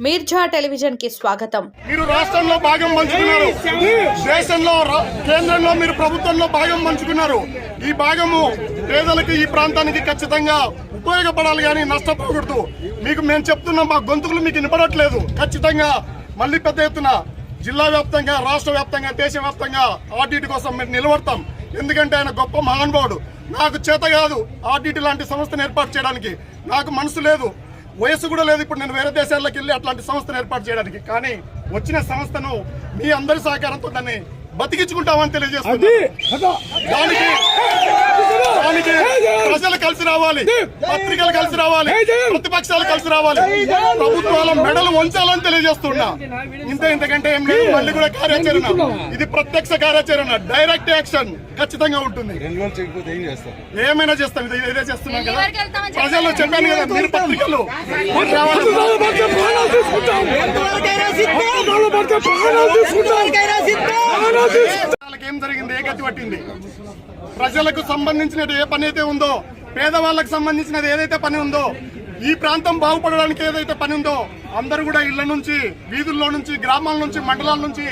మీర్జా టెలివిజన్కి స్వాగతం. మీరు రాష్ట్రంలో భాగం పంచుకున్నారు. దేశంలో రా- కేంద్రంలో మీరు ప్రభుత్వంలో భాగం పంచుకున్నారు. ఈ భాగము పేదలకు ఈ ప్రాంతానికి ఖచ్చితంగా ఉపయోగపడాలి కానీ నష్టపోకూడదు. మీకు మేము చెప్తున్నాం మా గొంతుకులు మీకు వినపడట్లేదు. ఖచ్చితంగా మళ్ళీ పెద్ద ఎత్తున జిల్లా వ్యాప్తంగా రాష్ట్ర వ్యాప్తంగా దేశ వ్యాప్తంగా ఆర్డిటి కోసం మేము నిలబడతాం. ఎందుకంటే ఆయన గొప్ప మహానుభావుడు. నాకు చేత కాదు ఆర్డిటి లాంటి సంస్థను ఏర్పాటు చేయడానికి. నాకు మనసు లేదు. వయసు కూడా లేదు. ఇప్పుడు నేను వేరే దేశాల్లోకి వెళ్ళి అట్లాంటి సంస్థను ఏర్పాటు చేయడానికి. కానీ వచ్చిన సంస్థను మీ అందరి సహకారంతో దాన్ని బతికించుకుంటామని తెలియజేస్తుంది దానికి దానికి ప్రజలు కలిసి రావాలి. పత్రికలు కలిసి రావాలి. ప్రతిపక్షాలు కలిసి రావాలి. ప్రభుత్వాల మెడలు వంచాలని తెలియజేస్తున్నా. ఇంత ఇంతకంటే ఏం లేదు. మళ్ళీ కూడా కార్యాచరణ. ఇది ప్రత్యక్ష కార్యాచరణ. డైరెక్ట్ యాక్షన్ ఖచ్చితంగా ఉంటుంది. ఏమైనా చేస్తాం. ఇది ఇదే చేస్తున్నాం కదా. ప్రజల్లో చెప్పాను కదా మీరు పత్రికలు. ఏం జరిగింది? ఏ గతి పట్టింది? ప్రజలకు సంబంధించినది ఏ పని అయితే ఉందో పేదవాళ్ళకు సంబంధించినది ఏదైతే పని ఉందో ఈ ప్రాంతం బాగుపడడానికి ఏదైతే పని ఉందో అందరూ కూడా ఇళ్ళ నుంచి వీధుల్లో నుంచి గ్రామాల నుంచి మండలాల నుంచి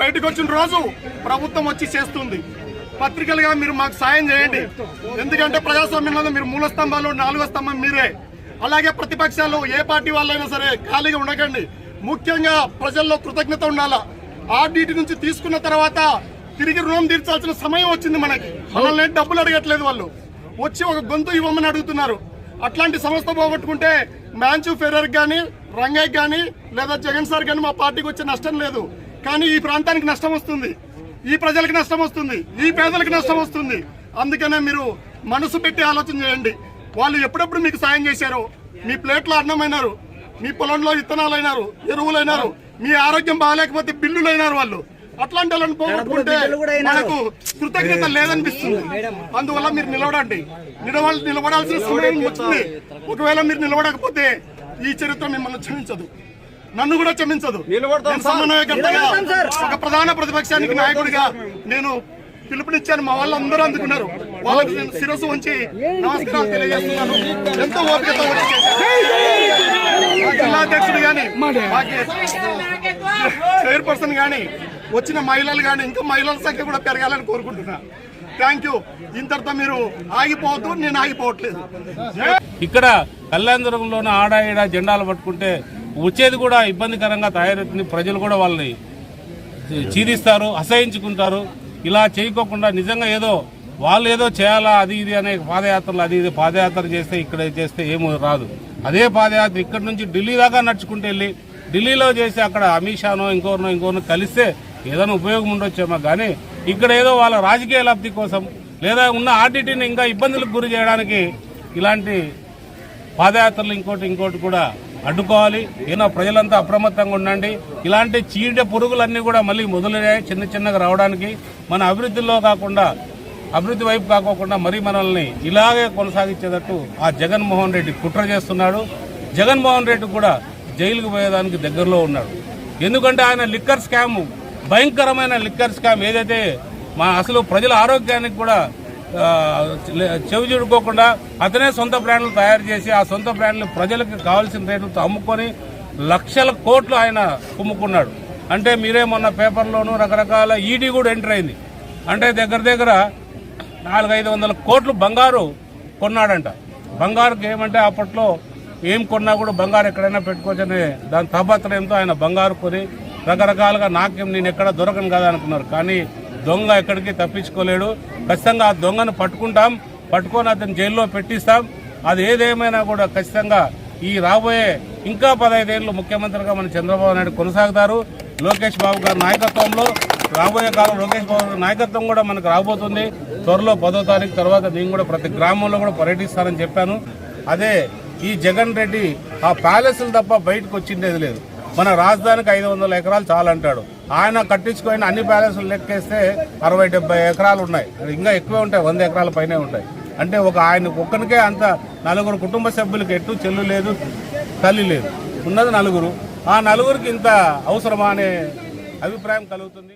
బయటకు వచ్చిన రోజు ప్రభుత్వం వచ్చి చేస్తుంది. పత్రికలుగా మీరు మాకు సాయం చేయండి. ఎందుకంటే ప్రజాస్వామ్యంలో మీరు మూల స్తంభాలు నాలుగో స్తంభం మీరే. అలాగే ప్రతిపక్షాలు ఏ పార్టీ వాళ్ళైనా సరే ఖాళీగా ఉండకండి. ముఖ్యంగా ప్రజల్లో కృతజ్ఞత ఉండాలా? ఆర్డీటీ నుంచి తీసుకున్న తర్వాత తిరిగి రుణం తీర్చాల్సిన సమయం వచ్చింది మనకి. మనల్ని డబ్బులు అడగట్లేదు వాళ్ళు. వచ్చి ఒక గొంతు ఇవ్వమని అడుగుతున్నారు. అట్లాంటి సంస్థ పోగొట్టుకుంటే మ్యాంచు ఫెరర్ కానీ రంగయ్య కానీ లేదా జగన్ సార్ కానీ మా పార్టీకి వచ్చే నష్టం లేదు. కానీ ఈ ప్రాంతానికి నష్టం వస్తుంది. ఈ ప్రజలకు నష్టం వస్తుంది. ఈ పేదలకు నష్టం వస్తుంది. అందుకనే మీరు మనసు పెట్టి ఆలోచన చేయండి. వాళ్ళు ఎప్పుడెప్పుడు మీకు సాయం చేశారు మీ ప్లేట్లో అన్నమైనారు మీ పొలంలో విత్తనాలైనారు ఎరువులైనారు మీ ఆరోగ్యం బాగాలేకపోతే బిల్లులైనారు వాళ్ళు. అట్లాంటి వాళ్ళని పోగొట్టుకుంటే మనకు కృతజ్ఞత లేదనిపిస్తుంది. అందువల్ల మీరు నిలబడండి. నిలబడ నిలబడాల్సిన సమయం వచ్చింది. ఒకవేళ మీరు నిలబడకపోతే ఈ చరిత్ర మిమ్మల్ని క్షమించదు. నన్ను కూడా క్షమించదు. సమన్వయకర్తగా ఒక ప్రధాన ప్రతిపక్షానికి నాయకుడిగా నేను పిలుపునిచ్చాను. మా వాళ్ళందరూ అందుకున్నారు. వాళ్ళకి నేను శిరస్సు ఉంచి నమస్కారాలు తెలియజేస్తున్నాను. ఎంతో ఓపికతో జిల్లా అధ్యక్షుడు కానీ చైర్పర్సన్ కానీ వచ్చిన మహిళలు కానీ ఇంకా మహిళల సంఖ్య కూడా పెరగాలని కోరుకుంటున్నా. థ్యాంక్ యూ ఇంతటితో మీరు ఆగిపోవద్దు నేను ఆగిపోవట్లేదు. ఇక్కడ కళ్యాణదుర్గంలోనే ఆడ ఈడ జెండాలు పట్టుకుంటే వచ్చేది కూడా ఇబ్బందికరంగా తయారవుతుంది. ప్రజలు కూడా వాళ్ళని చీరిస్తారు అసహించుకుంటారు. ఇలా చేయకోకుండా నిజంగా ఏదో వాళ్ళు ఏదో చేయాలా అది ఇది అనే పాదయాత్రలు అది ఇది పాదయాత్ర చేస్తే ఇక్కడ చేస్తే ఏమో రాదు. అదే పాదయాత్ర ఇక్కడ నుంచి ఢిల్లీ దాకా నడుచుకుంటూ వెళ్ళి ఢిల్లీలో చేసి అక్కడ అమిత్ షానో ఇంకోరినో ఇంకోరినో కలిస్తే ఏదైనా ఉపయోగం ఉండొచ్చేమో. కానీ ఇక్కడ ఏదో వాళ్ళ రాజకీయ లబ్ధి కోసం లేదా ఉన్న ఆర్టీటీని ఇంకా ఇబ్బందులకు గురి చేయడానికి ఇలాంటి పాదయాత్రలు ఇంకోటి ఇంకోటి కూడా అడ్డుకోవాలి. ఏదో ప్రజలంతా అప్రమత్తంగా ఉండండి. ఇలాంటి చీడ పురుగులన్నీ కూడా మళ్ళీ మొదలయ్యాయి చిన్న చిన్నగా రావడానికి. మన అభివృద్ధిలో కాకుండా అభివృద్ధి వైపు కాకోకుండా మరీ మనల్ని ఇలాగే కొనసాగించేటట్టు ఆ జగన్మోహన్ రెడ్డి కుట్ర చేస్తున్నాడు. జగన్మోహన్ రెడ్డి కూడా జైలుకు పోయేదానికి దగ్గరలో ఉన్నాడు. ఎందుకంటే ఆయన లిక్కర్ స్కామ్ భయంకరమైన లిక్కర్ స్కామ్ ఏదైతే మా అసలు ప్రజల ఆరోగ్యానికి కూడా చెవి చూడుకోకుండా అతనే సొంత బ్రాండ్లు తయారు చేసి ఆ సొంత బ్రాండ్లు ప్రజలకు కావాల్సిన రేట్లతో అమ్ముకొని లక్షల కోట్లు ఆయన కుమ్ముకున్నాడు. అంటే మీరే మొన్న పేపర్లోనూ రకరకాల ఈడీ కూడా ఎంటర్ అయింది. అంటే దగ్గర దగ్గర నాలుగైదు వందల కోట్లు బంగారు కొన్నాడంట. బంగారుకి ఏమంటే అప్పట్లో ఏం కొన్నా కూడా బంగారు ఎక్కడైనా పెట్టుకోవచ్చనే దాని తాపత్రయంతో ఆయన బంగారు కొని రకరకాలుగా నాకేం నేను ఎక్కడ దొరకను కదా అనుకున్నారు. కానీ దొంగ ఎక్కడికి తప్పించుకోలేడు. ఖచ్చితంగా ఆ దొంగను పట్టుకుంటాం. పట్టుకొని అతను జైల్లో పెట్టిస్తాం. అది ఏదేమైనా కూడా ఖచ్చితంగా ఈ రాబోయే ఇంకా పదహైదేళ్ళు ముఖ్యమంత్రిగా మన చంద్రబాబు నాయుడు కొనసాగుతారు. లోకేష్ బాబు గారి నాయకత్వంలో రాబోయే కాలం లోకేష్ బాబు నాయకత్వం కూడా మనకు రాబోతుంది. త్వరలో పదో తారీఖు తర్వాత నేను కూడా ప్రతి గ్రామంలో కూడా పర్యటిస్తానని చెప్పాను. అదే ఈ జగన్ రెడ్డి ఆ ప్యాలెస్లు తప్ప బయటకు వచ్చిండేది లేదు. మన రాజధానికి ఐదు వందల ఎకరాలు చాలంటాడు. ఆయన కట్టించుకొని అన్ని ప్యాలెస్లు లెక్కేస్తే అరవై డెబ్బై ఎకరాలు ఉన్నాయి. ఇంకా ఎక్కువే ఉంటాయి వంద ఎకరాల పైనే ఉంటాయి. అంటే ఒక ఆయన ఒక్కనికే అంత నలుగురు కుటుంబ సభ్యులకి ఎటు చెల్లు లేదు తల్లి లేదు. ఉన్నది నలుగురు. ఆ నలుగురికి ఇంత అవసరమా అనే అభిప్రాయం కలుగుతుంది.